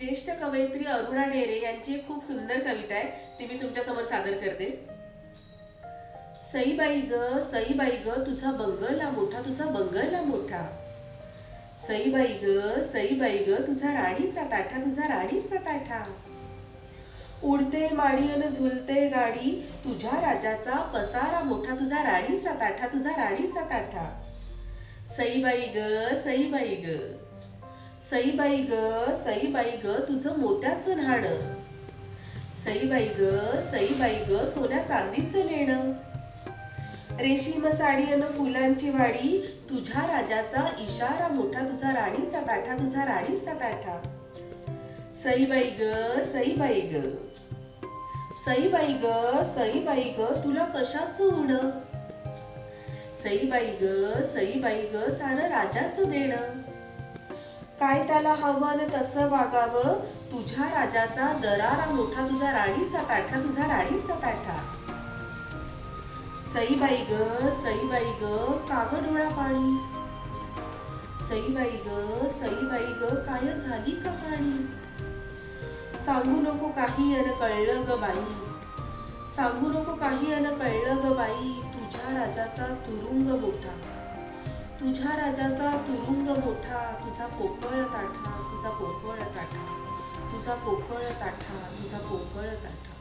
ज्येष्ठ कवयित्री अरुणा ढेरे यांची एक खूप सुंदर कविता आहे. ती मी तुमच्यासमोर सादर करते. सईबाई ग सईबाई ग तुझा बंगला मोठा तुझा बंगला मोठा. सईबाई ग सईबाई ग तुझा राणीचा ताठा तुझा राणीचा ताठा. उडते माडी अन झुलते गाडी तुझ्या राजाचा पसारा मोठा तुझा राणीचा ताठा तुझा राणीचा ताठा. सईबाई ग सईबाई ग. सईबाई ग सईबाई ग तुझं मोत्याचं न्हाणं सईबाई ग सईबाई ग सोन्या चांदीचं लेणं रेशीम साडी अन फुलांची वाडी तुझ्या राजाचा इशारा मोठा तुझा राणीचा ताठा तुझा राणीचा ताठा. सईबाई ग सईबाई ग. सईबाई ग सईबाई ग तुला कशाचं उड सईबाई ग सईबाई ग सारं राजाचं देणं. काय त्याला हवं न तसं वागावं? तुझ्या राजाचा दरारा मोठा तुझा राणीचा काठा तुझा राणीचा काठा. सईबाई ग सईबाई ग काग डोळा पाणी. सईबाई ग सईबाई ग काय झाली कहाणी? सांगू नको काही अन कळलं ग बाई. सांगू नको काही अन कळलं ग बाई. तुझ्या राजाचा तुरुंग मोठा. तुझ्या राजाचा तुरुंग मोठा पोकळ ताठा तुझा पोकळ ताठा. तुझा पोकळ ताठा तुझा पोकळ ताठा.